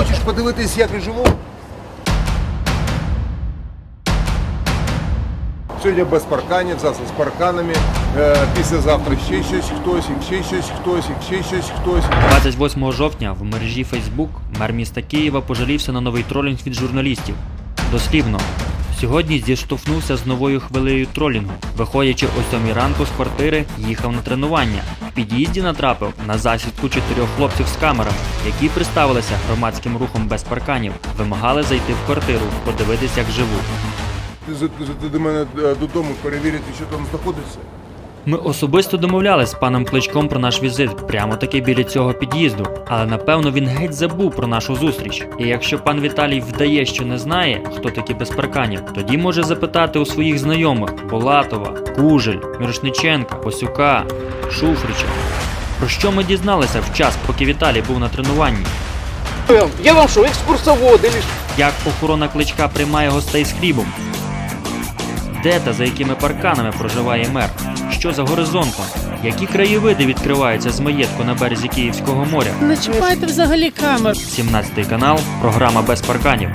хочеш подивитись, як я живу? Сьогодні без парканів, завтра з парканами, е, післязавтра ще щось хтось, ще щось хтось, ще щось хтось. 28 жовтня в мережі Facebook мер міста Києва пожалівся на новий тролінг від журналістів. Дослівно. Сьогодні зіштовхнувся з новою хвилею тролінгу. Виходячи о 7 ранку з квартири, їхав на тренування. В під'їзді натрапив на засідку чотирьох хлопців з камерами, які представилися громадським рухом без парканів, вимагали зайти в квартиру, подивитися, як живу. Ти до мене е, додому перевірити, що там знаходиться. Ми особисто домовлялись з паном Кличком про наш візит прямо таки біля цього під'їзду, але напевно він геть забув про нашу зустріч. І якщо пан Віталій вдає, що не знає, хто такі без парканів, тоді може запитати у своїх знайомих Булатова, Кужель, Мірошниченка, Посюка, Шуфрича. Про що ми дізналися в час, поки Віталій був на тренуванні? Я вам- що, екскурсовод що? Як охорона кличка приймає гостей з хлібом? Де та за якими парканами проживає мер? Що за горизонтом? Які краєвиди відкриваються з маєтку на березі Київського моря? Не чіпайте взагалі камер. 17 канал, програма без парканів.